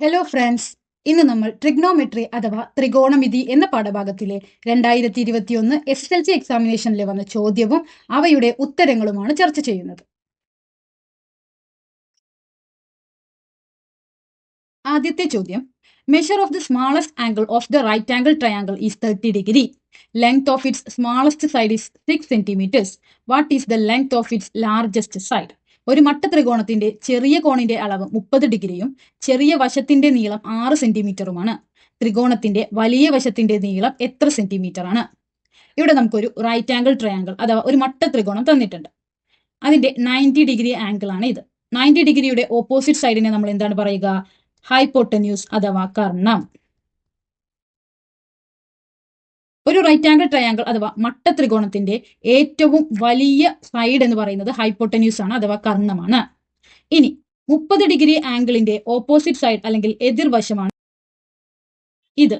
Hello friends ഇന്ന് നമ്മൾ trigonometry അഥവാ ത്രികോണമിതി എന്ന പാഠഭാഗത്തിലെ രണ്ടായിരത്തി ഇരുപത്തിയൊന്ന് എസ് എൽ സി എക്സാമിനേഷനിൽ വന്ന ചോദ്യവും അവയുടെ ഉത്തരങ്ങളുമാണ് ചർച്ച ചെയ്യുന്നത്. ആദ്യത്തെ ചോദ്യം. Measure of the smallest angle of the right angle triangle is thirty degree length of its smallest side is six centimeters what is the length of its largest side ഒരു മട്ട ത്രികോണത്തിന്റെ ചെറിയ കോണിന്റെ അളവ് മുപ്പത് ഡിഗ്രിയും ചെറിയ വശത്തിന്റെ നീളം ആറ് സെന്റിമീറ്ററുമാണ്. ത്രികോണത്തിന്റെ വലിയ വശത്തിന്റെ നീളം എത്ര സെന്റിമീറ്റർ ആണ് ഇവിടെ നമുക്കൊരു റൈറ്റ് ആംഗിൾ ട്രയാങ്കിൾ അഥവാ ഒരു മട്ട ത്രികോണം തന്നിട്ടുണ്ട്. അതിന്റെ നയന്റി ഡിഗ്രി ആംഗിൾ ആണ് ഇത്. നയന്റി ഡിഗ്രിയുടെ ഓപ്പോസിറ്റ് സൈഡിനെ നമ്മൾ എന്താണ് പറയുക? ഹൈപ്പോട്ടന്യൂസ് അഥവാ കർണം. ഒരു റൈറ്റ് ആംഗിൾ ട്രയാങ്കിൾ അഥവാ മട്ട ത്രികോണത്തിന്റെ ഏറ്റവും വലിയ സൈഡ് എന്ന് പറയുന്നത് ഹൈപ്പോട്ടന്യൂസ് ആണ് അഥവാ കർണമാണ്. ഇനി മുപ്പത് ഡിഗ്രി ആംഗിളിന്റെ ഓപ്പോസിറ്റ് സൈഡ് അല്ലെങ്കിൽ എതിർവശമാണ് ഇത്.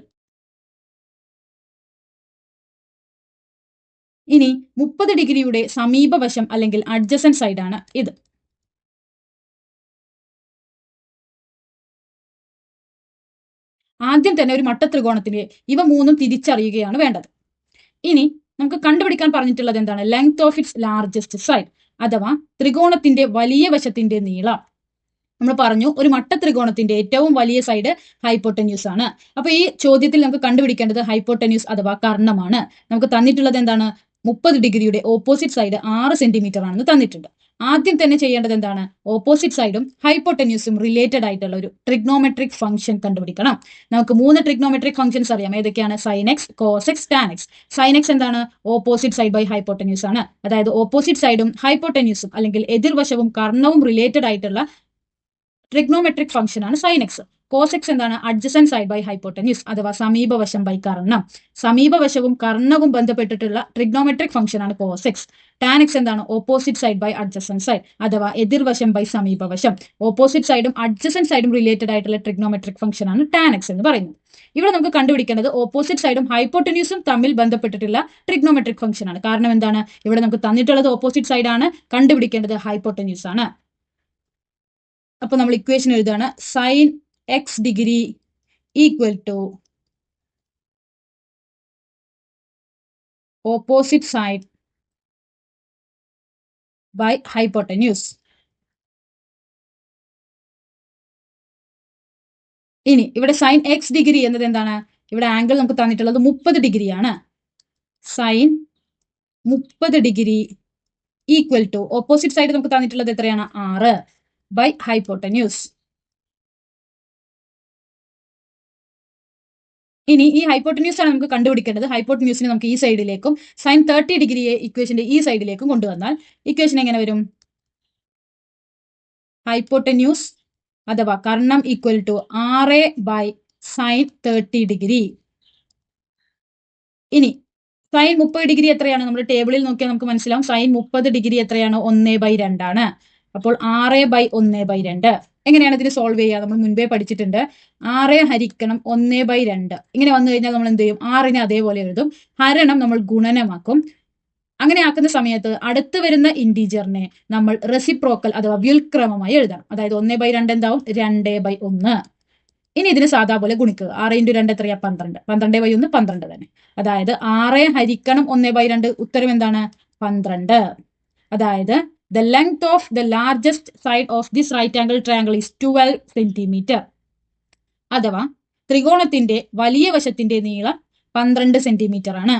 ഇനി മുപ്പത് ഡിഗ്രിയുടെ സമീപവശം അല്ലെങ്കിൽ അഡ്ജസൻ സൈഡാണ് ഇത്. ആദ്യം തന്നെ ഒരു മട്ട ത്രികോണത്തിന് ഇവ മൂന്നും തിരിച്ചറിയുകയാണ് വേണ്ടത്. ഇനി നമുക്ക് കണ്ടുപിടിക്കാൻ പറഞ്ഞിട്ടുള്ളത് എന്താണ്? Length of its largest side അഥവാ ത്രികോണത്തിന്റെ വലിയ വശത്തിന്റെ നീളം. നമ്മൾ പറഞ്ഞു ഒരു മട്ട ത്രികോണത്തിന്റെ ഏറ്റവും വലിയ സൈഡ് ഹൈപ്പോട്ടന്യൂസ് ആണ്. അപ്പൊ ഈ ചോദ്യത്തിൽ നമുക്ക് കണ്ടുപിടിക്കേണ്ടത് ഹൈപ്പോട്ടന്യൂസ് അഥവാ കർണമാണ്. നമുക്ക് തന്നിട്ടുള്ളത് എന്താണ്? മുപ്പത് ഡിഗ്രിയുടെ ഓപ്പോസിറ്റ് സൈഡ് ആറ് സെന്റിമീറ്റർ ആണെന്ന് തന്നിട്ടുണ്ട്. ആദ്യം തന്നെ ചെയ്യേണ്ടത് എന്താണ്? ഓപ്പോസിറ്റ് സൈഡും ഹൈപ്പോട്ടന്യൂസും റിലേറ്റഡ് ആയിട്ടുള്ള ഒരു ട്രിഗ്നോമെട്രിക് ഫംഗ്ഷൻ കണ്ടുപിടിക്കണം. നമുക്ക് മൂന്ന് ട്രിഗ്നോമെട്രിക് ഫംഗ്ഷൻസ് അറിയാം. ഏതൊക്കെയാണ്? Sine x cos x tan x sine x എന്താണ്? ഓപ്പോസിറ്റ് സൈഡ് ബൈ ഹൈപ്പോട്ടന്യൂസ് ആണ്. അതായത് ഓപ്പോസിറ്റ് സൈഡും ഹൈപ്പോട്ടന്യൂസും അല്ലെങ്കിൽ എതിർവശവും കർണവും റിലേറ്റഡ് ആയിട്ടുള്ള ട്രിഗ്നോമെട്രിക് ഫംഗ്ഷൻ ആണ് കോസ് കോസെക്സ് എന്താണ്? അഡ്ജസൻ സൈഡ് ബൈ ഹൈപ്പോട്ടന്യൂസ് അഥവാ സമീപവശം ബൈ കർണം. സമീപവശവും കർണവും ബന്ധപ്പെട്ടിട്ടുള്ള ട്രിഗ്നോമെട്രിക് ഫംഗ്ഷൻ ആണ് കോസെക്സ് എക്സ് എന്താണ്? Opposite side by adjacent side അഥവാ എതിർവശം ബൈ സമീപവശം. ഓപ്പോസിറ്റ് സൈഡും അഡ്ജസൻ സൈഡും റിലേറ്റഡ് ആയിട്ടുള്ള ട്രിഗ്നോമെട്രിക് ഫംഗ്ഷൻ ആണ് എക്സ് എന്ന് പറയുന്നത്. ഇവിടെ നമുക്ക് കണ്ടുപിടിക്കേണ്ടത് ഓപ്പോസിറ്റ് സൈഡും ഹൈപ്പോട്ടന്യൂസും തമ്മിൽ ബന്ധപ്പെട്ടിട്ടുള്ള ട്രിഗ്നോമെട്രിക് ഫംഗ്ഷൻ ആണ്. കാരണം എന്താണ്? ഇവിടെ നമുക്ക് തന്നിട്ടുള്ളത് ഓപ്പോസിറ്റ് സൈഡ് ആണ് കണ്ടുപിടിക്കേണ്ടത് ഹൈപ്പോട്ടന്യൂസ് ആണ്. അപ്പൊ നമ്മൾ ഇക്വേഷൻ എഴുതുകയാണ്. Sine x degree equal to opposite side by hypotenuse ഇനി ഇവിടെ സൈൻ എക്സ് ഡിഗ്രി എന്നത് എന്താണ്? ഇവിടെ ആംഗിൾ നമുക്ക് തന്നിട്ടുള്ളത് മുപ്പത് ഡിഗ്രിയാണ് സൈൻ മുപ്പത് degree equal to opposite side നമുക്ക് തന്നിട്ടുള്ളത് എത്രയാണ്? ആറ്. ബൈ ഹൈപ്പോട്ടന്യൂസ് ഇനി ഈ ഹൈപ്പോട്ടന്യൂസ് ആണ് നമുക്ക് കണ്ടുപിടിക്കേണ്ടത്. ഹൈപ്പോട്ടന്യൂസിനെ നമുക്ക് ഈ സൈഡിലേക്കും സൈൻ തേർട്ടി ഡിഗ്രിയെ ഇക്വേഷന്റെ ഈ സൈഡിലേക്കും കൊണ്ടുവന്നാൽ ഇക്വേഷൻ എങ്ങനെ വരും? ഹൈപ്പോട്ടന്യൂസ് അഥവാ കർണം ഈക്വൽ ടു ആറ് ബൈ സൈൻ തേർട്ടി ഡിഗ്രി ഇനി സൈൻ മുപ്പത് ഡിഗ്രി എത്രയാണ്? നമ്മൾ ടേബിളിൽ നോക്കിയാൽ നമുക്ക് മനസ്സിലാവും. സൈൻ മുപ്പത് ഡിഗ്രി എത്രയാണ്? ഒന്ന് ബൈ രണ്ടാണ് അപ്പോൾ ആറ് ബൈ ഒന്ന് ബൈ രണ്ട്. എങ്ങനെയാണ് ഇതിന് സോൾവ് ചെയ്യുക? നമ്മൾ മുൻപേ പഠിച്ചിട്ടുണ്ട്. ആറ് ഹരിക്കണം ഒന്ന് ബൈ രണ്ട്. ഇങ്ങനെ വന്നു കഴിഞ്ഞാൽ നമ്മൾ എന്ത് ചെയ്യും? ആറിനെ അതേപോലെ എഴുതും. ഹരണം നമ്മൾ ഗുണനമാക്കും. അങ്ങനെ ആക്കുന്ന സമയത്ത് അടുത്ത് വരുന്ന ഇന്റീജറിനെ നമ്മൾ റെസിപ്രോക്കൽ അഥവാ വ്യുൽക്രമമായി എഴുതണം. അതായത് ഒന്ന് ബൈ രണ്ട് എന്താവും? രണ്ട് ബൈ ഒന്ന്. ഇനി ഇതിന് സാധാ പോലെ ഗുണിക്കുക. ആറ് ഇന്റു രണ്ട് എത്രയാ? പന്ത്രണ്ട്. പന്ത്രണ്ട് ബൈ ഒന്ന് പന്ത്രണ്ട് തന്നെ. അതായത് ആറ് ഹരിക്കണം ഒന്ന് ബൈ രണ്ട് ഉത്തരം എന്താണ്? പന്ത്രണ്ട്. അതായത് the length of the largest side of this right angle triangle is twelve centimeter അഥവാ ത്രികോണത്തിന്റെ വലിയ വശത്തിന്റെ നീളം പന്ത്രണ്ട് സെന്റിമീറ്റർ ആണ്.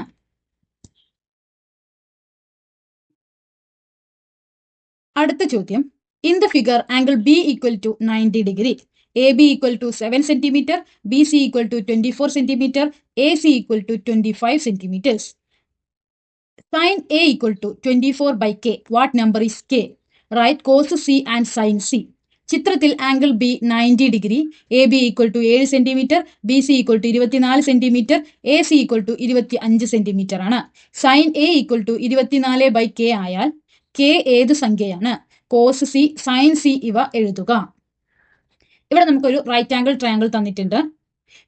അടുത്ത ചോദ്യം. In the figure angle B equal to ninety degree A B equal to seven centimeter B C equal to twenty four centimeter A C equal to twenty five centimeters sine A equal to twenty four by K what number is K write cos C and sine C ചിത്രത്തിൽ angle B ninety degree A B equal to ഏഴ് centimeter B C equal to ഇരുപത്തിനാല് centimeter A C equal to ഇരുപത്തി അഞ്ച് centimetre ആണ്. Sine A equal to ഇരുപത്തിനാല് by K ആയാൽ K ഏത് സംഖ്യയാണ്? കോസ് സി സൈൻ സി ഇവ എഴുതുക. ഇവിടെ നമുക്കൊരു റൈറ്റ് ആംഗിൾ ട്രയാംഗിൾ തന്നിട്ടുണ്ട്.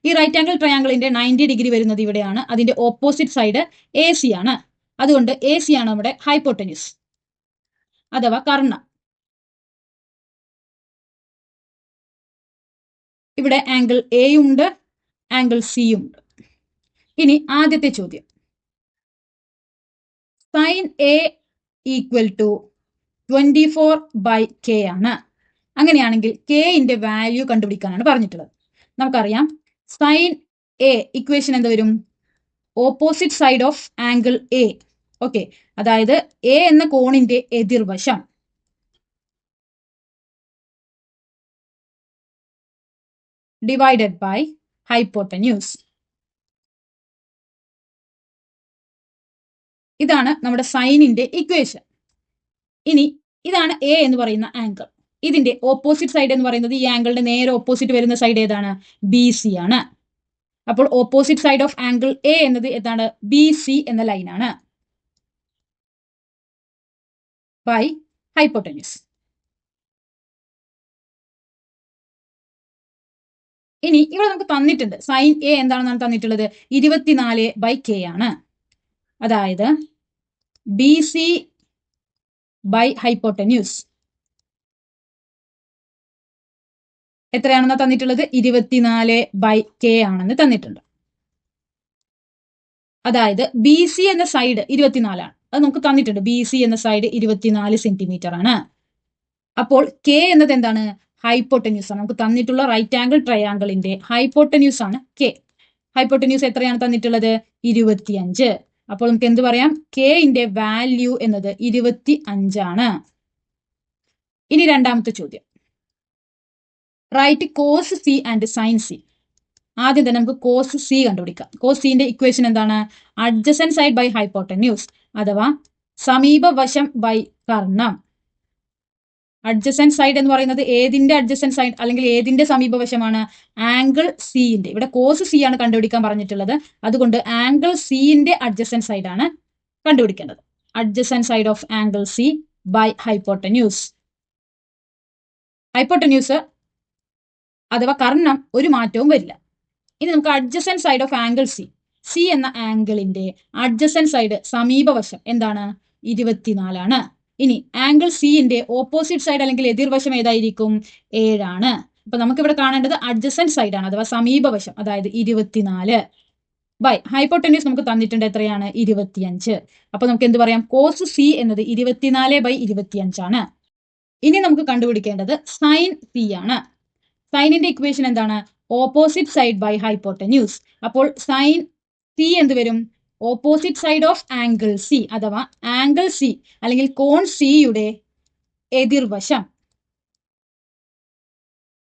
ഈ റൈറ്റ് ആംഗിൾ ട്രയാംഗിളിന്റെ നയന്റി ഡിഗ്രി വരുന്നത് ഇവിടെയാണ്. അതിന്റെ ഓപ്പോസിറ്റ് സൈഡ് എ സി ആണ്. അതുകൊണ്ട് എ സി ആണ് നമ്മുടെ ഹൈപ്പോട്ടന്യൂസ് അഥവാ കർണ. ഇവിടെ ആംഗിൾ എയും ഉണ്ട് ആംഗിൾ സിയും ഉണ്ട്. ഇനി ആദ്യത്തെ ചോദ്യം. Sine A equal to twenty four by K ആണ്. അങ്ങനെയാണെങ്കിൽ കെയിന്റെ വാല്യൂ കണ്ടുപിടിക്കാനാണ് പറഞ്ഞിട്ടുള്ളത്. നമുക്കറിയാം സൈൻ എ ഇക്വേഷൻ എന്ത് വരും? Opposite side of angle A okay അതായത് എ എന്ന കോണിന്റെ എതിർവശം. ഡിവൈഡഡ് ബൈ ഹൈപ്പോട്ടന്യൂസ് ഇതാണ് നമ്മുടെ സൈനിന്റെ ഇക്വേഷൻ ഇനി ഇതാണ് എ എന്ന് പറയുന്ന ആംഗിൾ ഇതിന്റെ ഓപ്പോസിറ്റ് സൈഡ് എന്ന് പറയുന്നത് ഈ ആംഗിളിന്റെ നേരെ ഓപ്പോസിറ്റ് വരുന്ന സൈഡ് ഏതാണ്? ബി സി ആണ്. അപ്പോൾ opposite side of angle A എന്നത് എന്താണ്? ബി സി എന്ന ലൈനാണ് ബൈ ഹൈപ്പോട്ടന്യൂസ് ഇനി ഇവിടെ നമുക്ക് തന്നിട്ടുണ്ട്. സൈൻ എ എന്താണെന്നാണ് തന്നിട്ടുള്ളത്? ഇരുപത്തിനാല് ബൈ കെ ആണ്. അതായത് ബി സി ബൈ ഹൈപ്പോട്ടന്യൂസ് എത്രയാണെന്ന് തന്നിട്ടുള്ളത്? ഇരുപത്തിനാല് ബൈ കെ ആണെന്ന് തന്നിട്ടുണ്ട്. അതായത് ബി സി എന്ന സൈഡ് ഇരുപത്തിനാലാണ്. അത് നമുക്ക് തന്നിട്ടുണ്ട്. ബി സി എന്ന സൈഡ് ഇരുപത്തിനാല് സെന്റിമീറ്റർ ആണ്. അപ്പോൾ കെ എന്നത് എന്താണ്? ഹൈപ്പോട്ടന്യൂസ് ആണ്. നമുക്ക് തന്നിട്ടുള്ള റൈറ്റ് ആംഗിൾ ട്രയാംഗിളിന്റെ ഹൈപ്പോട്ടന്യൂസ് ആണ് കെ ഹൈപ്പോട്ടന്യൂസ് എത്രയാണ് തന്നിട്ടുള്ളത്? ഇരുപത്തിയഞ്ച്. അപ്പോൾ നമുക്ക് എന്ത് പറയാം? കെയിന്റെ വാല്യൂ എന്നത് ഇരുപത്തി അഞ്ചാണ് ഇനി രണ്ടാമത്തെ ചോദ്യം. Write cos C and sine C ആദ്യം തന്നെ നമുക്ക് കോസ് സി കണ്ടുപിടിക്കാം. കോസ് സിന്റെ ഇക്വേഷൻ എന്താണ്? അഡ്ജസൻ സൈഡ് ബൈ ഹൈപ്പോട്ടന്യൂസ് അഥവാ സമീപവശം ബൈ കർണം. അഡ്ജസൻ സൈഡ് എന്ന് പറയുന്നത് ഏതിന്റെ അഡ്ജസൻ സൈഡ് അല്ലെങ്കിൽ ഏതിന്റെ സമീപവശമാണ്? ആംഗിൾ സിന്റെ ഇവിടെ കോസ് സി ആണ് കണ്ടുപിടിക്കാൻ പറഞ്ഞിട്ടുള്ളത്. അതുകൊണ്ട് ആംഗിൾ സിന്റെ അഡ്ജസൻ സൈഡ് ആണ് കണ്ടുപിടിക്കേണ്ടത്. Adjacent side of angle C by hypotenuse hypotenuse അഥവാ കർണം ഒരു മാറ്റവും വരില്ല. ഇനി നമുക്ക് adjacent side of angle C C എന്ന ആംഗിളിന്റെ അഡ്ജസൻ സൈഡ് സമീപവശം എന്താണ്? ഇരുപത്തിനാലാണ്. ഇനി ആംഗിൾ സിന്റെ ഓപ്പോസിറ്റ് സൈഡ് അല്ലെങ്കിൽ എതിർവശം ഏതായിരിക്കും? ഏഴാണ്. അപ്പൊ നമുക്ക് ഇവിടെ കാണേണ്ടത് അഡ്ജസൻ സൈഡ് ആണ് അഥവാ സമീപവശം അതായത് ഇരുപത്തിനാല്. ബൈ ഹൈപ്പോട്ടന്യൂസ് നമുക്ക് തന്നിട്ടുണ്ട് എത്രയാണ്? ഇരുപത്തിയഞ്ച്. അപ്പൊ നമുക്ക് എന്ത് പറയാം? കോസ് സി എന്നത് ഇരുപത്തിനാല് ബൈ ഇരുപത്തിയഞ്ചാണ്. ഇനി നമുക്ക് കണ്ടുപിടിക്കേണ്ടത് സൈൻ സി ആണ്. സൈനിന്റെ ഇക്വേഷൻ എന്താണ്? ഓപ്പോസിറ്റ് സൈഡ് ബൈ ഹൈപ്പോട്ടന്യൂസ് അപ്പോൾ സൈൻ സി എന്ത് വരും? Opposite side of angle C അഥവാ ആംഗിൾ സി അല്ലെങ്കിൽ കോൺ സിയുടെ എതിർവശം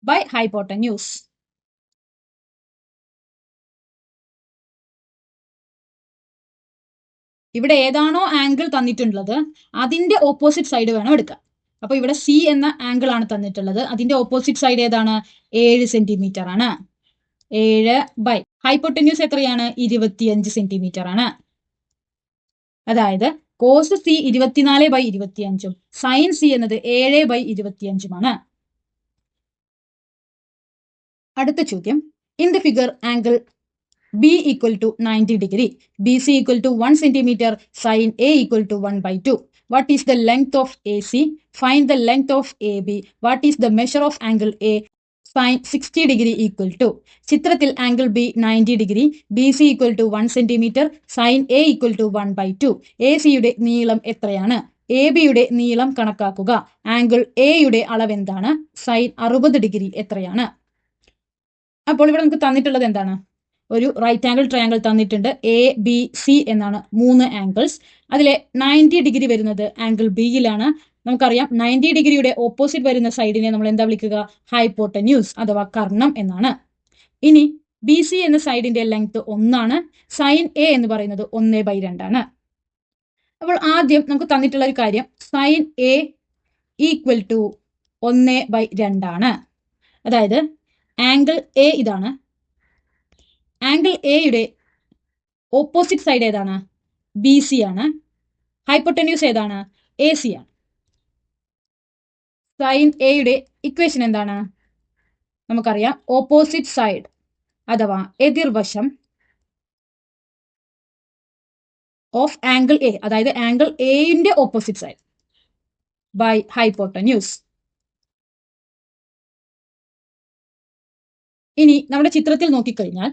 ബൈ ഹൈപ്പോട്ടന്യൂസ് ഇവിടെ ഏതാണോ ആംഗിൾ തന്നിട്ടുള്ളത് അതിന്റെ ഓപ്പോസിറ്റ് സൈഡ് വേണം എടുക്കാൻ. അപ്പൊ ഇവിടെ സി എന്ന ആംഗിൾ ആണ് തന്നിട്ടുള്ളത്. അതിന്റെ ഓപ്പോസിറ്റ് സൈഡ് ഏതാണ്? ഏഴ് സെന്റിമീറ്റർ ആണ്. ഏഴ് ബൈ ഹൈപ്പോട്ടന്യൂസ് എത്രയാണ്? ഇരുപത്തിയഞ്ച് സെന്റിമീറ്റർ ആണ്. അതായത് കോസ് സി ഇരുപത്തിനാല് ബൈ ഇരുപത്തിയഞ്ചും സൈൻ സി എന്നത് ഏഴ് ബൈ ഇരുപത്തിയഞ്ചുമാണ് അടുത്ത ചോദ്യം. In the figure angle B equal to ninety degree B C equal to one centimeter sine A equal to one by two the length of A C find the length of A B what is the measure of angle A sine sixty degree equal to ചിത്രത്തിൽ angle B ninety degree B C equal to one centimeter sine A equal to one by two A സിയുടെ നീളം എത്രയാണ്? A ബിയുടെ നീളം കണക്കാക്കുക. Angle അളവ് എന്താണ്? Sign അറുപത് ഡിഗ്രി എത്രയാണ്? അപ്പോൾ ഇവിടെ നമുക്ക് തന്നിട്ടുള്ളത് എന്താണ്? ഒരു റൈറ്റ് ആംഗിൾ ട്രയാംഗിൾ തന്നിട്ടുണ്ട്. എ ബി സി എന്നാണ് മൂന്ന് ആംഗിൾസ് അതിലെ നയന്റി ഡിഗ്രി വരുന്നത് ആംഗിൾ ബിയിലാണ് നമുക്കറിയാം നയന്റി ഡിഗ്രിയുടെ ഓപ്പോസിറ്റ് വരുന്ന സൈഡിനെ നമ്മൾ എന്താ വിളിക്കുക? ഹൈപ്പോട്ടന്യൂസ് അഥവാ കർണം എന്നാണ്. ഇനി ബി സി എന്ന സൈഡിന്റെ ലെങ്ത് ഒന്നാണ്. സൈൻ എ എന്ന് പറയുന്നത് ഒന്ന് ബൈ രണ്ടാണ്. അപ്പോൾ ആദ്യം നമുക്ക് തന്നിട്ടുള്ള ഒരു കാര്യം സൈൻ എ ഈക്വൽ ടു ഒന്ന് ബൈ രണ്ടാണ്. അതായത് ആംഗിൾ എ ഇതാണ്. ആംഗിൾ എയുടെ ഓപ്പോസിറ്റ് സൈഡ് ഏതാണ്? ബി സി ആണ്. ഹൈപ്പോട്ടന്യൂസ് ഏതാണ്? എ സി ആണ്. സൈൻ എയുടെ ഇക്വേഷൻ എന്താണ്? നമുക്കറിയാം ഓപ്പോസിറ്റ് സൈഡ് അഥവാ എതിർവശം ഓഫ് ആംഗിൾ എ അതായത് ആംഗിൾ എന്റെ ഓപ്പോസിറ്റ് സൈഡ് ബൈ ഹൈപ്പോട്ടന്യൂസ് ഇനി നമ്മുടെ ചിത്രത്തിൽ നോക്കിക്കഴിഞ്ഞാൽ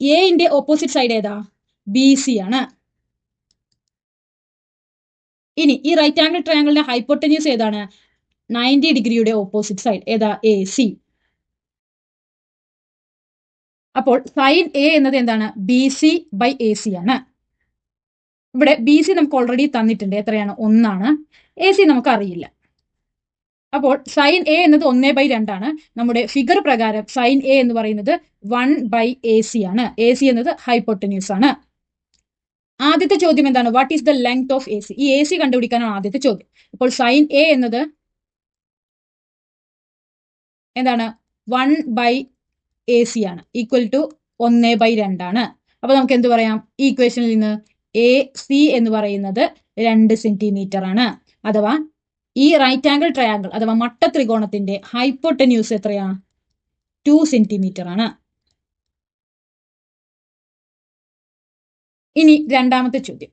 എന്റെ ഓപ്പോസിറ്റ് സൈഡ് ഏതാ? ബി സി ആണ്. ഇനി ഈ റൈറ്റ് ആംഗിൾ ട്രയാങ്കിളിന്റെ ഹൈപ്പോട്ടന്യൂസ് ഏതാണ്? നയന്റി ഡിഗ്രിയുടെ ഓപ്പോസിറ്റ് സൈഡ് ഏതാ? എ സി അപ്പോൾ സൈൻ എ എന്നത് എന്താണ്? B C by A C ആണ്. ഇവിടെ ബി സി നമുക്ക് ഓൾറെഡി തന്നിട്ടുണ്ട്. എത്രയാണ്? ഒന്നാണ്. എ സി നമുക്ക് അറിയില്ല. അപ്പോൾ സൈൻ എ എന്നത് ഒന്നേ ബൈ രണ്ടാണ് നമ്മുടെ ഫിഗർ പ്രകാരം സൈൻ എ എന്ന് പറയുന്നത് വൺ ബൈ എ സി ആണ്. എ സി എന്നത് ഹൈപ്പോട്ടന്യൂസ് ആണ്. ആദ്യത്തെ ചോദ്യം എന്താണ്? What is the length of A C ഈ എ സി കണ്ടുപിടിക്കാനാണ് ആദ്യത്തെ ചോദ്യം. അപ്പോൾ സൈൻ എ എന്നത് എന്താണ്? വൺ ബൈ എ സി ആണ്. ഈക്വൽ ടു ഒന്ന് ബൈ രണ്ടാണ് അപ്പൊ നമുക്ക് എന്ത് പറയാം? ഈ ഇക്വേഷനിൽ നിന്ന് എ സി എന്ന് പറയുന്നത് രണ്ട് സെന്റിമീറ്റർ ആണ്. അഥവാ ഈ റൈറ്റ് ആംഗിൾ ട്രയാങ്കിൾ അഥവാ മട്ട ത്രികോണത്തിന്റെ ഹൈപ്പോട്ടന്യൂസ് എത്രയാ? ടു സെന്റിമീറ്റർ ആണ്. ഇനി രണ്ടാമത്തെ ചോദ്യം.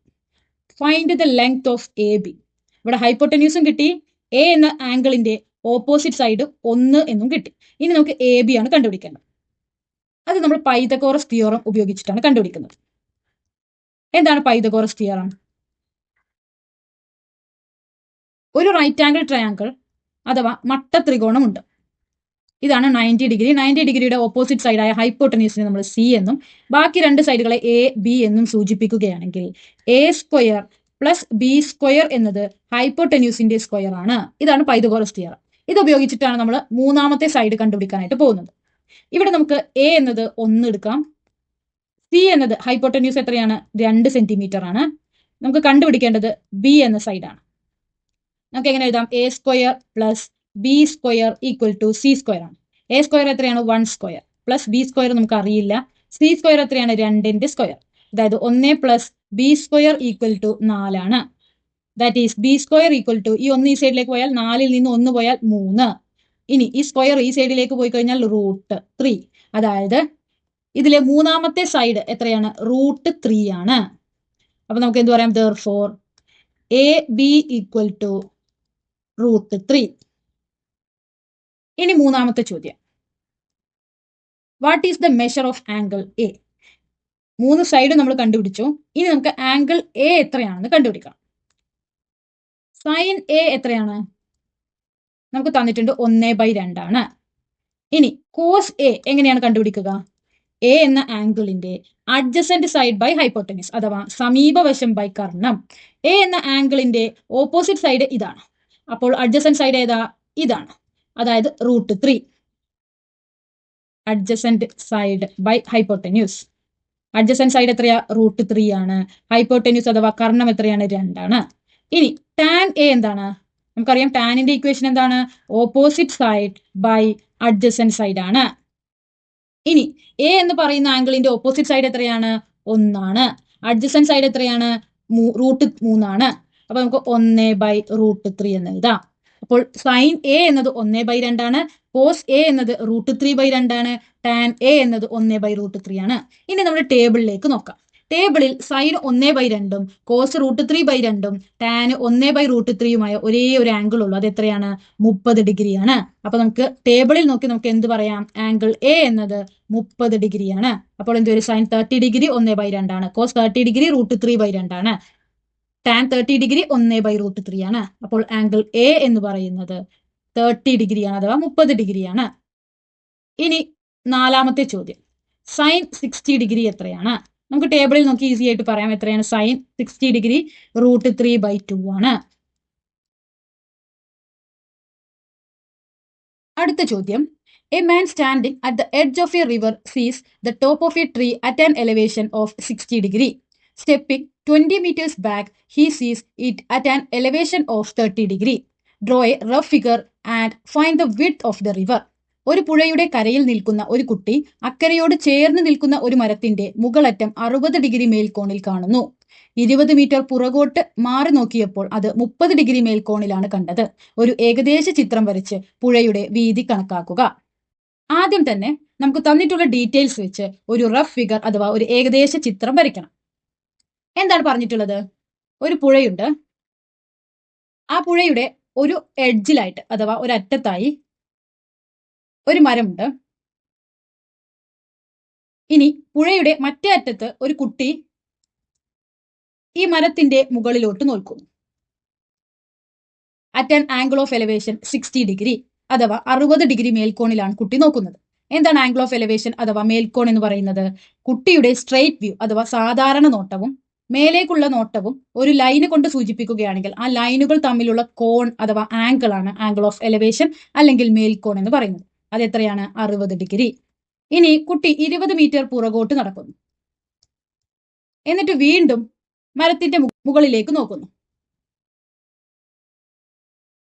Find the length of A B ഇവിടെ ഹൈപ്പോട്ടന്യൂസും കിട്ടി. എ എന്ന ആംഗിളിന്റെ ഓപ്പോസിറ്റ് സൈഡ് ഒന്ന് എന്നും കിട്ടി. ഇനി നമുക്ക് എ ബി ആണ് കണ്ടുപിടിക്കേണ്ടത്. അത് നമ്മൾ പൈതകോറസ് തിയോറം ഉപയോഗിച്ചിട്ടാണ് കണ്ടുപിടിക്കുന്നത്. എന്താണ് പൈതകോറസ് തിയോറം ഒരു റൈറ്റ് ആംഗിൾ ട്രയാങ്കിൾ അഥവാ മട്ട ത്രികോണമുണ്ട്. ഇതാണ് നയന്റി ഡിഗ്രി നയന്റി ഡിഗ്രിയുടെ ഓപ്പോസിറ്റ് സൈഡായ ഹൈപ്പോട്ടനീസിനെ നമ്മൾ സി എന്നും ബാക്കി രണ്ട് സൈഡുകളെ എ ബി എന്നും സൂചിപ്പിക്കുകയാണെങ്കിൽ A square plus B square എന്നത് ഹൈപ്പോട്ടന്യൂസിന്റെ സ്ക്വയർ ആണ്. ഇതാണ് പൈതുകോറസ് തിയറം ഇത് ഉപയോഗിച്ചിട്ടാണ് നമ്മൾ മൂന്നാമത്തെ സൈഡ് കണ്ടുപിടിക്കാനായിട്ട് പോകുന്നത്. ഇവിടെ നമുക്ക് എ എന്നത് ഒന്ന് എടുക്കാം. സി എന്നത് ഹൈപ്പോട്ടന്യൂസ് എത്രയാണ്? രണ്ട് സെന്റിമീറ്റർ ആണ്. നമുക്ക് കണ്ടുപിടിക്കേണ്ടത് ബി എന്ന സൈഡാണ് നമുക്ക് എങ്ങനെ എഴുതാം? A square plus B square equal to C square ആണ്. എ സ്ക്വയർ എത്രയാണ്? One square plus B square നമുക്ക് അറിയില്ല സി സ്ക്വയർ എത്രയാണ്? രണ്ടിന്റെ സ്ക്വയർ അതായത് ഒന്ന് plus B square equal to നാലാണ്. That is B square equal to ഈ ഒന്ന് ഈ സൈഡിലേക്ക് പോയാൽ നാലിൽ നിന്ന് ഒന്ന് പോയാൽ മൂന്ന്. ഇനി ഈ സ്ക്വയർ ഈ സൈഡിലേക്ക് പോയി കഴിഞ്ഞാൽ റൂട്ട് ത്രീ അതായത് ഇതിലെ മൂന്നാമത്തെ സൈഡ് എത്രയാണ്? റൂട്ട് ത്രീ ആണ്. അപ്പൊ നമുക്ക് എന്ത് പറയാം? Therefore A B equal to root three ഇനി മൂന്നാമത്തെ ചോദ്യം. What is the measure of angle A മൂന്ന് സൈഡ് നമ്മൾ കണ്ടുപിടിച്ചു. ഇനി നമുക്ക് ആംഗിൾ എ എത്രയാണെന്ന് കണ്ടുപിടിക്കാം. സൈൻ എ എത്രയാണ്? നമുക്ക് തന്നിട്ടുണ്ട് ഒന്ന് ബൈ രണ്ടാണ്. ഇനി കോസ് എ എങ്ങനെയാണ് കണ്ടുപിടിക്കുക? എ എന്ന ആംഗിളിന്റെ അഡ്ജസന്റ് സൈഡ് ബൈ ഹൈപ്പോട്ടനിസ് അഥവാ സമീപവശം ബൈ കർണം. എ എന്ന ആംഗിളിന്റെ ഓപ്പോസിറ്റ് സൈഡ് ഇതാണ്. അപ്പോൾ അഡ്ജസന്റ് സൈഡ് ഏതാ? ഇതാണ്. അതായത് root three. Adjacent side by hypotenuse. Adjacent side എത്രയാ? റൂട്ട് ത്രീ ആണ്. ഹൈപ്പോട്ടന്യൂസ് അഥവാ കർണം എത്രയാണ്? രണ്ടാണ്. ഇനി ടാൻ എ എന്താണ്? നമുക്കറിയാം ടാനിന്റെ ഇക്വേഷൻ എന്താണ്? Opposite side by adjacent side ആണ്. ഇനി എ എന്ന് പറയുന്ന ആംഗിളിന്റെ ഓപ്പോസിറ്റ് സൈഡ് എത്രയാണ്? ഒന്നാണ്. അഡ്ജസന്റ് സൈഡ് എത്രയാണ്? റൂട്ട് മൂന്നാണ്. അപ്പൊ നമുക്ക് ഒന്ന് ബൈ റൂട്ട് ത്രീ എന്ന് എഴുതാം. അപ്പോൾ സൈൻ എ എന്നത് ഒന്ന് ബൈ രണ്ടാണ് കോസ് എ എന്നത് റൂട്ട് ത്രീ ബൈ രണ്ടാണ് ടാൻ എ എന്നത് ഒന്ന് ബൈ റൂട്ട് ത്രീ ആണ്. ഇനി നമ്മൾ ടേബിളിലേക്ക് നോക്കാം. ടേബിളിൽ സൈൻ ഒന്നേ ബൈ രണ്ടും കോസ് റൂട്ട് ത്രീ ബൈ രണ്ടും ടാൻ ഒന്നേ ബൈ റൂട്ട് ത്രീയുമായ ഒരേ ഒരു ആംഗിൾ ഉള്ളൂ. അത് എത്രയാണ്? മുപ്പത് ഡിഗ്രിയാണ് അപ്പൊ നമുക്ക് ടേബിളിൽ നോക്കി നമുക്ക് എന്ത് പറയാം? ആംഗിൾ എ എന്നത് മുപ്പത് ഡിഗ്രിയാണ് അപ്പോൾ എന്തൊരു സൈൻ തേർട്ടി ഡിഗ്രി ഒന്നേ ബൈ രണ്ടാണ് cos thirty degree root three by രണ്ടാണ് ടാൻ തേർട്ടി ഡിഗ്രി ഒന്നേ ബൈ റൂട്ട് ത്രീ ആണ്. അപ്പോൾ ആംഗിൾ എ എന്ന് പറയുന്നത് തേർട്ടി ഡിഗ്രിയാണ് അഥവാ മുപ്പത് ഡിഗ്രിയാണ് ഇനി നാലാമത്തെ ചോദ്യം. സൈൻ സിക്സ്റ്റി ഡിഗ്രി എത്രയാണ്? നമുക്ക് ടേബിളിൽ നോക്കി ഈസി ആയിട്ട് പറയാം എത്രയാണ് sine sixty degree root three by two ആണ്. അടുത്ത ചോദ്യം. A man standing at the edge of a river sees the top of a tree at an elevation of sixty degree stepping twenty meters back he sees it at an elevation of thirty degree draw a rough figure and find the width of the river ഒരു പുഴയുടെ കരയിൽ നിൽക്കുന്ന ഒരു കുട്ടി അക്കരയോട് ചേർന്ന് നിൽക്കുന്ന ഒരു മരത്തിന്റെ മുകളറ്റം അറുപത് ഡിഗ്രി മേൽക്കോണിൽ കാണുന്നു. ഇരുപത് മീറ്റർ പുറകോട്ട് മാറി നോക്കിയപ്പോൾ അത് മുപ്പത് ഡിഗ്രി മേൽക്കോണിലാണ് കണ്ടത്. ഒരു ഏകദേശ ചിത്രം വരച്ച് പുഴയുടെ വീതി കണക്കാക്കുക. ആദ്യം തന്നെ നമുക്ക് തന്നിട്ടുള്ള ഡീറ്റെയിൽസ് വെച്ച് ഒരു റഫ് ഫിഗർ അഥവാ ഒരു ഏകദേശ ചിത്രം വരയ്ക്കണം. എന്താണ് പറഞ്ഞിട്ടുള്ളത്? ഒരു പുഴയുണ്ട്. ആ പുഴയുടെ ഒരു എഡ്ജിലായിട്ട് അഥവാ ഒരു അറ്റത്തായി ഒരു മരമുണ്ട്. ഇനി പുഴയുടെ മറ്റേ അറ്റത്ത് ഒരു കുട്ടി ഈ മരത്തിന്റെ മുകളിലോട്ട് നോക്കും. At an angle of elevation sixty degree അഥവാ അറുപത് ഡിഗ്രി മേൽക്കോണിലാണ് കുട്ടി നോക്കുന്നത്. എന്താണ് ആംഗിൾ ഓഫ് എലവേഷൻ അഥവാ മേൽക്കോൺ എന്ന് പറയുന്നത്? കുട്ടിയുടെ സ്ട്രെയിറ്റ് വ്യൂ അഥവാ സാധാരണ നോട്ടവും മേലേക്കുള്ള നോട്ടവും ഒരു ലൈന് കൊണ്ട് സൂചിപ്പിക്കുകയാണെങ്കിൽ ആ ലൈനുകൾ തമ്മിലുള്ള കോൺ അഥവാ ആംഗിൾ ആണ് ആംഗിൾ ഓഫ് എലവേഷൻ അല്ലെങ്കിൽ മേൽക്കോൺ എന്ന് പറയുന്നത്. അത് എത്രയാണ്? അറുപത് ഡിഗ്രി ഇനി കുട്ടി ഇരുപത് മീറ്റർ പുറകോട്ട് നടക്കുന്നു. എന്നിട്ട് വീണ്ടും മരത്തിന്റെ മുകളിലേക്ക് നോക്കുന്നു.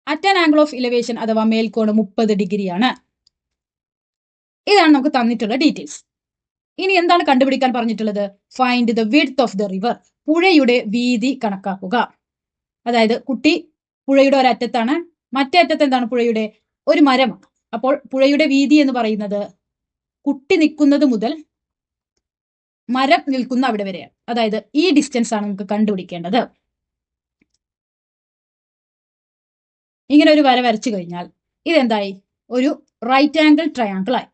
At an angle of elevation അഥവാ മേൽക്കോണ് മുപ്പത് ഡിഗ്രിയാണ് ഇതാണ് നമുക്ക് തന്നിട്ടുള്ള ഡീറ്റെയിൽസ് ഇനി എന്താണ് കണ്ടുപിടിക്കാൻ പറഞ്ഞിട്ടുള്ളത്? Find the width of the river പുഴയുടെ വീതി കണക്കാക്കുക. അതായത് കുട്ടി പുഴയുടെ ഒരറ്റത്താണ് മറ്റേ അറ്റത്ത് എന്താണ് പുഴയുടെ? ഒരു മരം അപ്പോൾ പുഴയുടെ വീതി എന്ന് പറയുന്നത് കുട്ടി നിൽക്കുന്നത് മുതൽ മരം നിൽക്കുന്ന അവിടെ വരെയാണ്. അതായത് ഈ ഡിസ്റ്റൻസ് ആണ് നമുക്ക് കണ്ടുപിടിക്കേണ്ടത്. ഇങ്ങനെ ഒരു വര വരച്ചു കഴിഞ്ഞാൽ ഇതെന്തായി? ഒരു റൈറ്റ് ആംഗിൾ ട്രയാങ്കിൾ ആയി.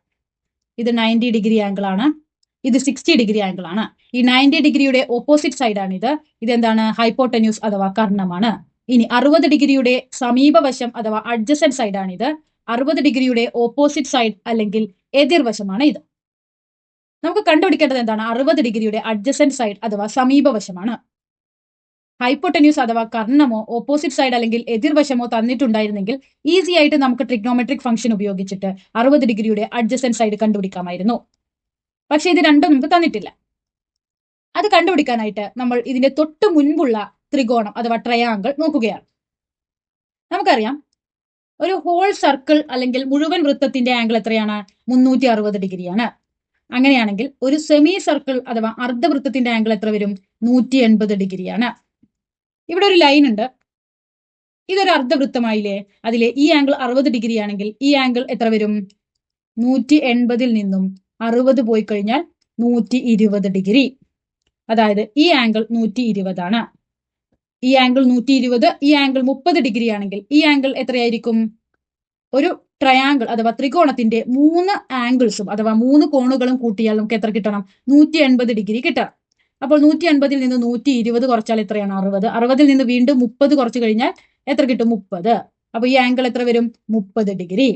ഇത് നയന്റി ഡിഗ്രി ആംഗിൾ ആണ്. ഇത് സിക്സ്റ്റി ഡിഗ്രി ആംഗിൾ ആണ്. ഈ നയന്റി ഡിഗ്രിയുടെ ഓപ്പോസിറ്റ് സൈഡാണ് ഇത് ഇതെന്താണ്? ഹൈപ്പോട്ടന്യൂസ് അഥവാ കർണമാണ്. ഇനി അറുപത് ഡിഗ്രിയുടെ സമീപവശം അഥവാ അഡ്ജസന്റ് സൈഡാണ് ഇത് അറുപത് ഡിഗ്രിയുടെ ഓപ്പോസിറ്റ് സൈഡ് അല്ലെങ്കിൽ എതിർവശമാണ് ഇത്. നമുക്ക് കണ്ടുപിടിക്കേണ്ടത് എന്താണ്? അറുപത് ഡിഗ്രിയുടെ അഡ്ജസന്റ് സൈഡ് അഥവാ സമീപവശമാണ്. ഹൈപ്പോട്ടന്യൂസ് അഥവാ കർണമോ ഓപ്പോസിറ്റ് സൈഡ് അല്ലെങ്കിൽ എതിർവശമോ തന്നിട്ടുണ്ടായിരുന്നെങ്കിൽ ഈസി ആയിട്ട് നമുക്ക് ട്രിഗ്നോമെട്രിക് ഫംഗ്ഷൻ ഉപയോഗിച്ചിട്ട് അറുപത് ഡിഗ്രിയുടെ അഡ്ജസന്റ് സൈഡ് കണ്ടുപിടിക്കാമായിരുന്നു. പക്ഷെ ഇത് രണ്ടും നമുക്ക് തന്നിട്ടില്ല. അത് കണ്ടുപിടിക്കാനായിട്ട് നമ്മൾ ഇതിന്റെ തൊട്ട് മുൻപുള്ള ത്രികോണം അഥവാ ട്രയാങ്കിൾ നോക്കുകയാണ്. നമുക്കറിയാം ഒരു ഹോൾ സർക്കിൾ അല്ലെങ്കിൽ മുഴുവൻ വൃത്തത്തിന്റെ ആംഗിൾ എത്രയാണ്? മുന്നൂറ്റി അറുപത് ഡിഗ്രിയാണ്. അങ്ങനെയാണെങ്കിൽ ഒരു സെമി സർക്കിൾ അഥവാ അർദ്ധവൃത്തത്തിന്റെ ആംഗിൾ എത്ര വരും? നൂറ്റി എൺപത് ഡിഗ്രിയാണ്. ഇവിടെ ഒരു ലൈൻ ഉണ്ട്. ഇതൊരു അർദ്ധവൃത്തമായില്ലേ അതിലെ ഈ ആംഗിൾ അറുപത് ഡിഗ്രി ആണെങ്കിൽ ഈ ആംഗിൾ എത്ര വരും? നൂറ്റി എൺപതിൽ നിന്നും അറുപത് പോയി കഴിഞ്ഞാൽ നൂറ്റി ഇരുപത് ഡിഗ്രി. അതായത് ഈ ആംഗിൾ നൂറ്റി ഇരുപതാണ് ഈ ആംഗിൾ നൂറ്റി ഇരുപത് ഈ ആംഗിൾ മുപ്പത് ഡിഗ്രി ആണെങ്കിൽ ഈ ആംഗിൾ എത്രയായിരിക്കും? ഒരു ട്രയാങ്കിൾ അഥവാ ത്രികോണത്തിന്റെ മൂന്ന് ആംഗിൾസും അഥവാ മൂന്ന് കോണുകളും കൂട്ടിയാൽ നമുക്ക് എത്ര കിട്ടണം? നൂറ്റി എൺപത് ഡിഗ്രി കിട്ടണം അപ്പോൾ നൂറ്റി അൻപതിൽ നിന്ന് നൂറ്റി ഇരുപത് കുറച്ചാൽ എത്രയാണ്? അറുപത്. അറുപതിൽ നിന്ന് വീണ്ടും മുപ്പത് കുറച്ച് കഴിഞ്ഞാൽ എത്ര കിട്ടും? മുപ്പത്. അപ്പൊ ഈ ആംഗിൾ എത്ര വരും? മുപ്പത് ഡിഗ്രി.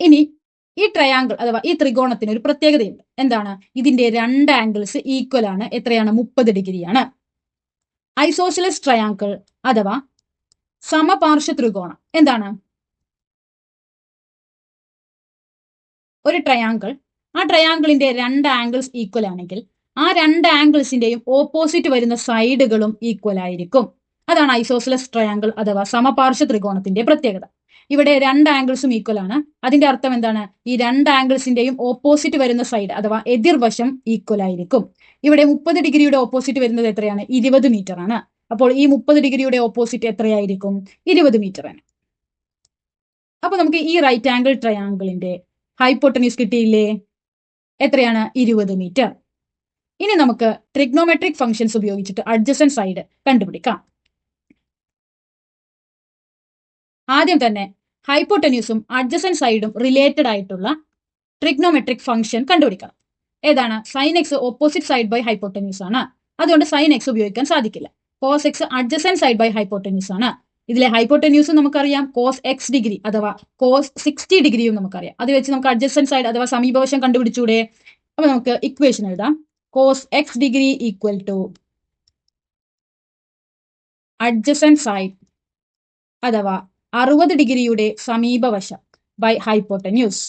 ഇനി ഈ ട്രയാങ്കിൾ അഥവാ ഈ ത്രികോണത്തിന് ഒരു പ്രത്യേകതയുണ്ട്. എന്താണ്? ഇതിന്റെ രണ്ട് ആംഗിൾസ് ഈക്വൽ ആണ്. എത്രയാണ്? മുപ്പത് ഡിഗ്രിയാണ് ഐസോസിലസ് ട്രയാങ്കിൾ അഥവാ സമപാർശ്വ ത്രികോണം. എന്താണ്? ഒരു ട്രയാങ്കിൾ ആ ട്രയാങ്കിളിന്റെ രണ്ട് ആംഗിൾസ് ഈക്വൽ ആണെങ്കിൽ ആ രണ്ട് ആംഗിൾസിന്റെയും ഓപ്പോസിറ്റ് വരുന്ന സൈഡുകളും ഈക്വൽ ആയിരിക്കും. അതാണ് ഐസോസിലസ് ട്രയാങ്കിൾ അഥവാ സമപാർശ്വ ത്രികോണത്തിന്റെ പ്രത്യേകത. ഇവിടെ രണ്ട് ആംഗിൾസും ഈക്വൽ ആണ്. അതിന്റെ അർത്ഥം എന്താണ്? ഈ രണ്ട് ആംഗിൾസിന്റെയും ഓപ്പോസിറ്റ് വരുന്ന സൈഡ് അഥവാ എതിർവശം ഈക്വൽ ആയിരിക്കും. ഇവിടെ മുപ്പത് ഡിഗ്രിയുടെ ഓപ്പോസിറ്റ് വരുന്നത് എത്രയാണ്? ഇരുപത് മീറ്റർ ആണ്. അപ്പോൾ ഈ മുപ്പത് ഡിഗ്രിയുടെ ഓപ്പോസിറ്റ് എത്രയായിരിക്കും? ഇരുപത് മീറ്റർ ആണ്. അപ്പൊ നമുക്ക് ഈ റൈറ്റ് ആംഗിൾ ട്രയാങ്കിളിന്റെ ഹൈപ്പോട്ടനീസ് കിട്ടിയില്ലേ? എത്രയാണ്? ഇരുപത് മീറ്റർ ഇനി നമുക്ക് ട്രിഗ്നോമെട്രിക് ഫംഗ്ഷൻസ് ഉപയോഗിച്ചിട്ട് അഡ്ജസ്റ്റൻ സൈഡ് കണ്ടുപിടിക്കാം. ആദ്യം തന്നെ ഹൈപ്പോട്ടന്യൂസും അഡ്ജസൻ സൈഡും റിലേറ്റഡ് ആയിട്ടുള്ള ട്രിഗ്നോമെട്രിക് ഫംഗ്ഷൻ കണ്ടുപിടിക്കണം. ഏതാണ്? Sine x opposite side by hypotenuse ആണ്. അതുകൊണ്ട് സൈൻ എക്സ് ഉപയോഗിക്കാൻ സാധിക്കില്ല. Cos x adjacent side by hypotenuse ആണ്. ഇതിലെ ഹൈപ്പോട്ടന്യൂസ് നമുക്കറിയാം. കോസ് എക്സ് ഡിഗ്രി അഥവാ കോസ് സിക്സ്റ്റി ഡിഗ്രിയും നമുക്കറിയാം. അത് വെച്ച് നമുക്ക് അഡ്ജസൻ സൈഡ് അഥവാ സമീപവശം കണ്ടുപിടിച്ചൂടെ? അപ്പൊ നമുക്ക് ഇക്വേഷൻ എഴുതാം. Cos x degree equal to adjacent side അഥവാ അറുപത് ഡിഗ്രിയുടെ സമീപവശം by hypotenuse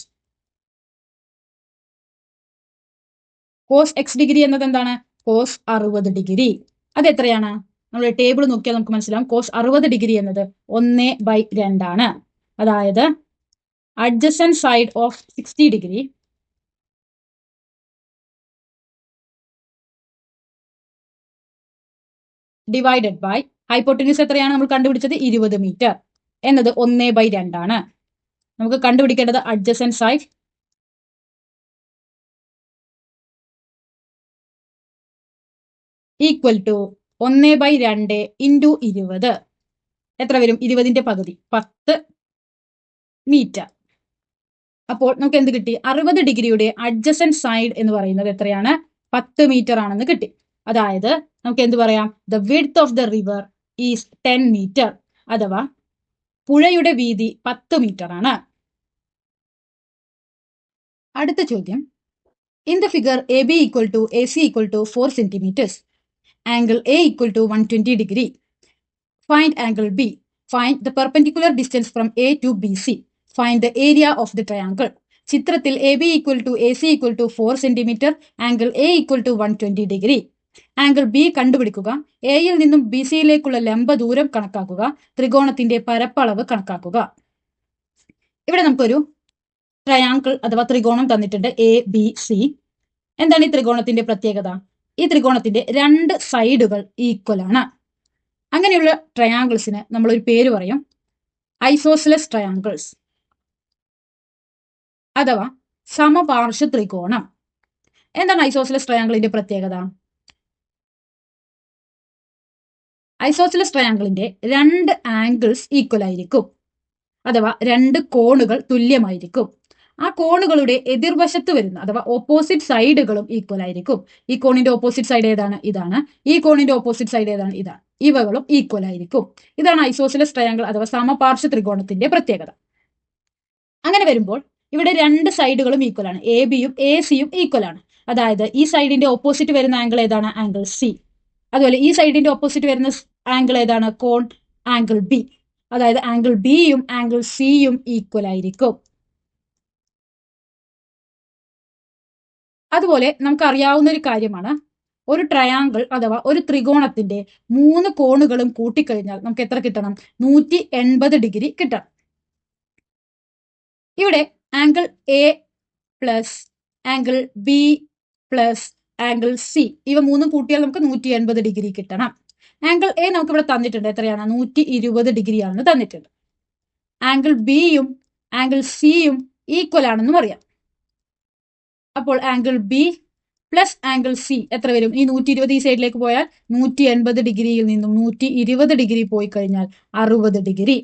cos x degree എന്നത് എന്താണ്? കോസ് അറുപത് ഡിഗ്രി. അത് എത്രയാണ്? നമ്മൾ ടേബിൾ നോക്കിയാൽ നമുക്ക് മനസ്സിലാവും. കോസ് അറുപത് ഡിഗ്രി എന്നത് ഒന്ന് ബൈ രണ്ടാണ് അതായത് adjacent side of sixty degree. Divided by hypotenuse എത്രയാണ്? നമ്മൾ കണ്ടുപിടിച്ചത് ഇരുപത് മീറ്റർ എന്നത് ഒന്ന് ബൈ രണ്ടാണ് നമുക്ക് കണ്ടുപിടിക്കേണ്ടത് അഡ്ജസൻ സൈഡ് ഈക്വൽ ടു ഒന്ന് ബൈ രണ്ട് ഇന്റു ഇരുപത്. എത്ര വരും? ഇരുപതിന്റെ പകുതി. പത്ത് മീറ്റർ അപ്പോൾ നമുക്ക് എന്ത് കിട്ടി? അറുപത് ഡിഗ്രിയുടെ അഡ്ജസൻ സൈഡ് എന്ന് പറയുന്നത് എത്രയാണ്? പത്ത് മീറ്റർ ആണെന്ന് കിട്ടി. അതായത് നമുക്ക് എന്ത് പറയാം? The width of the river is ten metre അഥവാ പുഴയുടെ വീതി പത്ത് മീറ്റർ ആണ്. അടുത്ത ചോദ്യം. In the figure A B equal to A C equal to four centimetres angle A equal to one twenty degree find angle B find the perpendicular distance from A to B C find the area of the triangle ചിത്രത്തിൽ A B equal to A C equal to four centimetre angle A equal to one twenty degree angle B കണ്ടുപിടിക്കുക. എയിൽ നിന്നും B സിയിലേക്കുള്ള ലംബ ദൂരം കണക്കാക്കുക. ത്രികോണത്തിന്റെ പരപ്പളവ് കണക്കാക്കുക. ഇവിടെ നമുക്കൊരു ട്രയാങ്കിൾ അഥവാ ത്രികോണം തന്നിട്ടുണ്ട് എ ബി സി എന്താണ് ഈ ത്രികോണത്തിന്റെ പ്രത്യേകത? ഈ ത്രികോണത്തിന്റെ രണ്ട് സൈഡുകൾ ഈക്വൽ ആണ്. അങ്ങനെയുള്ള ട്രയാങ്കിൾസിന് നമ്മൾ ഒരു പേര് പറയും. ഐസോസിലസ് ട്രയാങ്കിൾസ് അഥവാ സമപാർശ്വ ത്രികോണം. എന്താണ് ഐസോസിലസ് ട്രയാങ്കിളിന്റെ പ്രത്യേകത? ഐസോസിലസ് ട്രയാങ്കിളിന്റെ രണ്ട് ആംഗിൾസ് ഈക്വൽ ആയിരിക്കും. അഥവാ രണ്ട് കോണുകൾ തുല്യമായിരിക്കും. ആ കോണുകളുടെ എതിർവശത്ത് വരുന്ന അഥവാ ഓപ്പോസിറ്റ് സൈഡുകളും ഈക്വൽ ആയിരിക്കും. ഈ കോണിന്റെ ഓപ്പോസിറ്റ് സൈഡ് ഏതാണ്? ഇതാണ്. ഈ കോണിന്റെ ഓപ്പോസിറ്റ് സൈഡ് ഏതാണ്? ഇതാണ്. ഇവകളും ഈക്വൽ ആയിരിക്കും. ഇതാണ് ഐസോസിലസ് ട്രയാങ്കിൾ അഥവാ സമപാർശ്വ ത്രികോണത്തിന്റെ പ്രത്യേകത. അങ്ങനെ വരുമ്പോൾ ഇവിടെ രണ്ട് സൈഡുകളും ഈക്വൽ ആണ്. എ ബിയും എ സിയും ഈക്വൽ ആണ്. അതായത് ഈ സൈഡിന്റെ ഓപ്പോസിറ്റ് വരുന്ന ആംഗിൾ ഏതാണ്? ആംഗിൾ സി അതുപോലെ ഈ സൈഡിന്റെ ഓപ്പോസിറ്റ് വരുന്ന ആംഗിൾ ഏതാണ്? കോൺ ആംഗിൾ ബി അതായത് ആംഗിൾ ബിയും ആംഗിൾ സിയും ഈക്വൽ ആയിരിക്കും. അതുപോലെ നമുക്ക് അറിയാവുന്ന ഒരു കാര്യമാണ്. ഒരു ട്രയാങ്കിൾ അഥവാ ഒരു ത്രികോണത്തിന്റെ മൂന്ന് കോണുകളും കൂട്ടിക്കഴിഞ്ഞാൽ നമുക്ക് എത്ര കിട്ടണം? നൂറ്റി എൺപത് ഡിഗ്രി കിട്ടണം. ഇവിടെ angle A plus angle B plus angle C ഇവ മൂന്നും കൂട്ടിയാൽ നമുക്ക് നൂറ്റി എൺപത് ഡിഗ്രി കിട്ടണം. ആംഗിൾ എ നമുക്ക് ഇവിടെ തന്നിട്ടുണ്ട്. എത്രയാണ്? നൂറ്റി ഇരുപത് ഡിഗ്രിയാണെന്ന് തന്നിട്ടുണ്ട്. ആംഗിൾ ബിയും ആംഗിൾ സിയും ഈക്വൽ ആണെന്നും അറിയാം. അപ്പോൾ angle B plus angle C എത്ര വരും? ഈ നൂറ്റി ഇരുപത് ഈ സൈഡിലേക്ക് പോയാൽ നൂറ്റി എൺപത് ഡിഗ്രിയിൽ നിന്നും നൂറ്റി ഇരുപത് ഡിഗ്രി പോയി കഴിഞ്ഞാൽ അറുപത് ഡിഗ്രി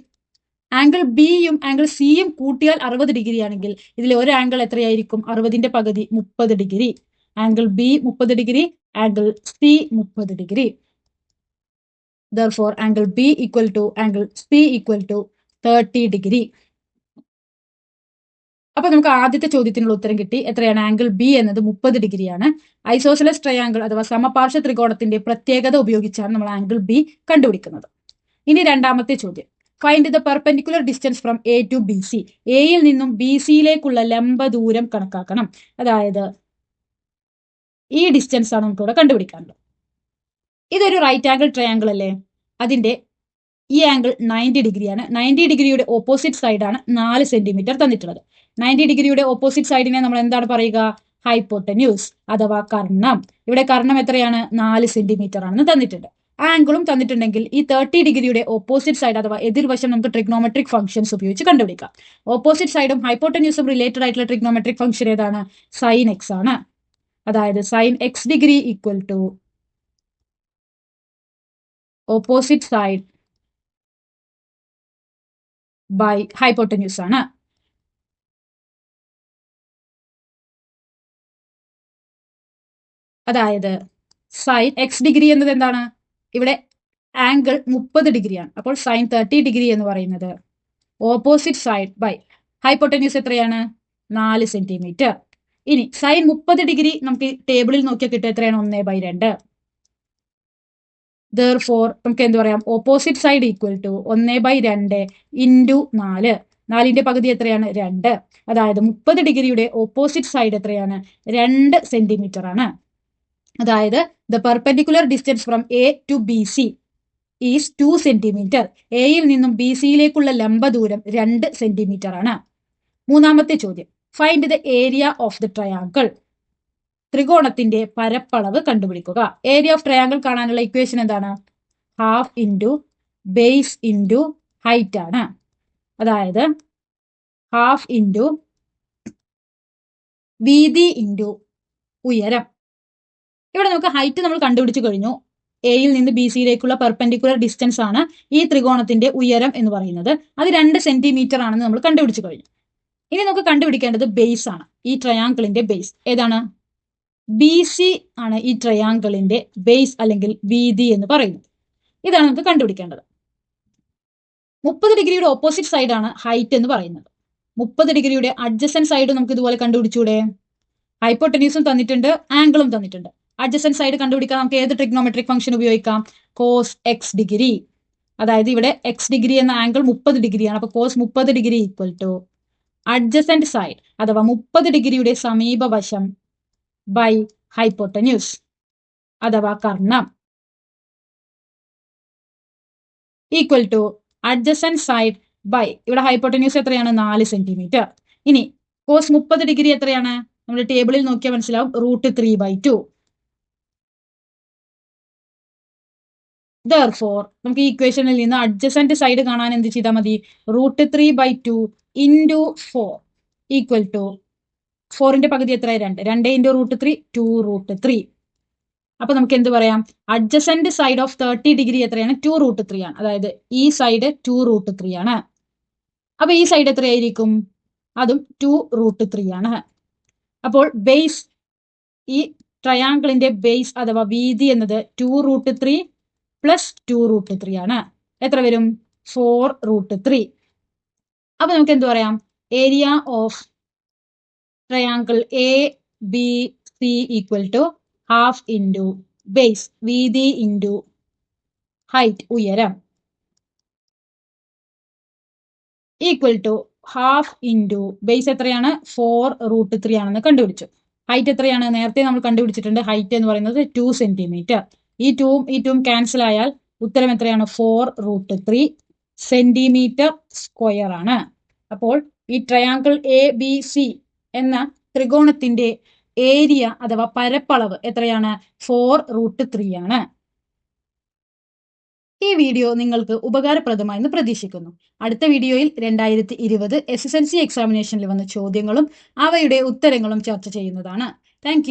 ആംഗിൾ ബിയും ആംഗിൾ സിയും കൂട്ടിയാൽ അറുപത് ഡിഗ്രി ആണെങ്കിൽ ഇതിൽ ഒരു ആംഗിൾ എത്രയായിരിക്കും? അറുപതിന്റെ പകുതി മുപ്പത് ഡിഗ്രി ആംഗിൾ ബി മുപ്പത് ഡിഗ്രി ആംഗിൾ സി മുപ്പത് degree. Therefore angle B equal to angle C equal to thirty degree. അപ്പൊ നമുക്ക് ആദ്യത്തെ ചോദ്യത്തിനുള്ള ഉത്തരം കിട്ടി. എത്രയാണ്? ആംഗിൾ ബി എന്നത് മുപ്പത് ഡിഗ്രിയാണ്. ഐസോസലസ് ട്രയാംഗിൾ അഥവാ സമപാർശ്വ ത്രികോണത്തിന്റെ പ്രത്യേകത ഉപയോഗിച്ചാണ് നമ്മൾ ആംഗിൾ ബി കണ്ടുപിടിക്കുന്നത്. ഇനി രണ്ടാമത്തെ ചോദ്യം. Find the perpendicular distance from A to B C എയിൽ നിന്നും ബി സിയിലേക്കുള്ള ലംബ ദൂരം കണക്കാക്കണം. അതായത് ഈ ഡിസ്റ്റൻസ് ആണ് നമുക്ക് ഇവിടെ കണ്ടുപിടിക്കാനുള്ളത്. ഇതൊരു റൈറ്റ് ആംഗിൾ ട്രയാങ്കിൾ അല്ലേ? അതിന്റെ ഈ ആംഗിൾ നയന്റി ഡിഗ്രിയാണ് നയന്റി ഡിഗ്രിയുടെ ഓപ്പോസിറ്റ് സൈഡാണ് നാല് സെന്റിമീറ്റർ തന്നിട്ടുള്ളത്. നയന്റി ഡിഗ്രിയുടെ ഓപ്പോസിറ്റ് സൈഡിനെ നമ്മൾ എന്താണ് പറയുക? ഹൈപ്പോട്ടന്യൂസ് അഥവാ കർണം. ഇവിടെ കർണം എത്രയാണ്? നാല് സെന്റിമീറ്റർ ആണെന്ന് തന്നിട്ടുണ്ട്. ആംഗിളും തന്നിട്ടുണ്ടെങ്കിൽ ഈ തേർട്ടി ഡിഗ്രിയുടെ ഓപ്പോസിറ്റ് സൈഡ് അഥവാ എതിർവശം നമുക്ക് ട്രിഗ്നോമെട്രിക് ഫംഗ്ഷൻസ് ഉപയോഗിച്ച് കണ്ടുപിടിക്കാം. ഓപ്പോസിറ്റ് സൈഡും ഹൈപ്പോട്ടന്യൂസും റിലേറ്റഡ് ആയിട്ടുള്ള ട്രിഗ്നോമെട്രിക് ഫംഗ്ഷൻ ഏതാണ്? സൈൻ എക്സ് ആണ്. അതായത് sine x degree equal to opposite side by hypotenuse ആണ്. അതായത് സൈൻ എക്സ് ഡിഗ്രി എന്നത് എന്താണ്? ഇവിടെ ആംഗിൾ മുപ്പത് ഡിഗ്രിയാണ് അപ്പോൾ സൈൻ തേർട്ടി ഡിഗ്രി എന്ന് പറയുന്നത് ഓപ്പോസിറ്റ് സൈഡ് ബൈ ഹൈപ്പോട്ടന്യൂസ് എത്രയാണ്? നാല് സെന്റിമീറ്റർ ഇനി സൈൻ മുപ്പത് ഡിഗ്രി നമുക്ക് ടേബിളിൽ നോക്കിയാൽ കിട്ടുക എത്രയാണ്? ഒന്ന് ബൈ രണ്ട്. ദർ ഫോർ നമുക്ക് എന്ത് പറയാം? ഓപ്പോസിറ്റ് സൈഡ് ഈക്വൽ ടു ഒന്ന് ബൈ രണ്ട് ഇന്റു നാല്. നാലിന്റെ പകുതി എത്രയാണ്? രണ്ട്. അതായത് മുപ്പത് ഡിഗ്രിയുടെ ഓപ്പോസിറ്റ് സൈഡ് എത്രയാണ്? രണ്ട് സെന്റിമീറ്റർ ആണ്. അതായത് the perpendicular distance from A to B C is two centimetre എയിൽ നിന്നും ബി സിയിലേക്കുള്ള ലംബ ദൂരം രണ്ട് സെന്റിമീറ്റർ ആണ്. മൂന്നാമത്തെ ചോദ്യം. Find the area of the triangle ത്രികോണത്തിന്റെ പരപ്പളവ് കണ്ടുപിടിക്കുക. ഏരിയ ഓഫ് ട്രയാങ്കിൾ കാണാനുള്ള ഇക്വേഷൻ എന്താണ്? Half into base into height ആണ്. അതായത് ഹാഫ് ഇന്റു വീതി ഇന്റു ഉയരം. ഇവിടെ നമുക്ക് ഹൈറ്റ് നമ്മൾ കണ്ടുപിടിച്ചു കഴിഞ്ഞു. എയിൽ നിന്ന് ബി സിയിലേക്കുള്ള പെർപെൻഡിക്കുലർ ഡിസ്റ്റൻസ് ആണ് ഈ ത്രികോണത്തിന്റെ ഉയരം എന്ന് പറയുന്നത്. അത് രണ്ട് സെന്റിമീറ്റർ ആണെന്ന് നമ്മൾ കണ്ടുപിടിച്ചു കഴിഞ്ഞു. ഇനി നമുക്ക് കണ്ടുപിടിക്കേണ്ടത് ബേസ് ആണ്. ഈ ട്രയാങ്കിളിന്റെ ബേസ് ഏതാണ്? ബി സി ആണ് ഈ ട്രയാങ്കിളിന്റെ ബേസ് അല്ലെങ്കിൽ വീതി എന്ന് പറയുന്നത്. ഇതാണ് നമുക്ക് കണ്ടുപിടിക്കേണ്ടത്. മുപ്പത് ഡിഗ്രിയുടെ ഓപ്പോസിറ്റ് സൈഡാണ് ഹൈറ്റ് എന്ന് പറയുന്നത്. മുപ്പത് ഡിഗ്രിയുടെ അഡ്ജസൻ സൈഡ് നമുക്ക് ഇതുപോലെ കണ്ടുപിടിച്ചൂടെ? ഹൈപ്പോട്ടനീസും തന്നിട്ടുണ്ട് ആംഗിളും തന്നിട്ടുണ്ട്. അഡ്ജസൻ സൈഡ് കണ്ടുപിടിക്കാൻ നമുക്ക് ഏത് ട്രിഗ്നോമെട്രിക് ഫംഗ്ഷൻ ഉപയോഗിക്കാം? കോസ് എക്സ് ഡിഗ്രി അതായത് ഇവിടെ എക്സ് ഡിഗ്രി എന്ന ആംഗിൾ മുപ്പത് ഡിഗ്രിയാണ്. അപ്പൊ കോസ് മുപ്പത് degree equal to adjacent side അഥവാ മുപ്പത് ഡിഗ്രിയുടെ സമീപവശം ബൈ ഹൈപ്പോട്ടന്യൂസ് അഥവാ Karnam. Equal to adjacent side by ഇവിടെ ഹൈപ്പോട്ടന്യൂസ് എത്രയാണ്? നാല് സെന്റിമീറ്റർ ഇനി കോസ് മുപ്പത് ഡിഗ്രി എത്രയാണ്? നമ്മുടെ ടേബിളിൽ നോക്കിയാൽ മനസ്സിലാവും. Root three by two therefore നമുക്ക് ഈ ഇക്വേഷനിൽ നിന്ന് അഡ്ജസന്റ് സൈഡ് കാണാൻ എന്ത് ചെയ്താൽ മതി? Root three by two into four equal to ഫോറിന്റെ പകുതി എത്ര രണ്ട്. രണ്ട് into root three two root three അപ്പൊ നമുക്ക് എന്ത് പറയാം? Adjacent side of thirty degree എത്രയാണ്? ടു റൂട്ട് ത്രീ ആണ്. അതായത് ഈ സൈഡ് ടു റൂട്ട് ത്രീ ആണ്. അപ്പൊ ഈ സൈഡ് എത്രയായിരിക്കും? അതും ടു റൂട്ട് ത്രീ ആണ്. അപ്പോൾ ബേസ് ഈ ട്രയാങ്കിളിന്റെ ബേസ് അഥവാ വീതി എന്നത് two root three plus two root three ആണ്. എത്ര വരും? ഫോർ റൂട്ട് ത്രീ അപ്പൊ നമുക്ക് എന്ത് പറയാം? Area of triangle A B C equal to half into base വീതി ഇന്റു ഹൈറ്റ് ഉയരം. Equal to half into base എത്രയാണ്? ഫോർ റൂട്ട് ത്രീ ആണെന്ന് കണ്ടുപിടിച്ചു. ഹൈറ്റ് എത്രയാണ്? നേരത്തെ നമ്മൾ കണ്ടുപിടിച്ചിട്ടുണ്ട്. ഹൈറ്റ് എന്ന് പറയുന്നത് ടു സെന്റിമീറ്റർ ഈ ടൂം ഈ ടൂം ക്യാൻസൽ ആയാൽ ഉത്തരം എത്രയാണ്? Four root three centimetre square ആണ്. അപ്പോൾ ഈ ട്രയാങ്കിൾ എ ബി സി എന്ന ത്രികോണത്തിന്റെ ഏരിയ അഥവാ പരപ്പളവ് എത്രയാണ്? ഫോർ റൂട്ട് ത്രീ ആണ്. ഈ വീഡിയോ നിങ്ങൾക്ക് ഉപകാരപ്രദമായെന്ന് പ്രതീക്ഷിക്കുന്നു. അടുത്ത വീഡിയോയിൽ രണ്ടായിരത്തി ഇരുപത് എസ് എസ് എൽ സി എക്സാമിനേഷനിൽ വന്ന ചോദ്യങ്ങളും അവയുടെ ഉത്തരങ്ങളും ചർച്ച ചെയ്യുന്നതാണ്. താങ്ക്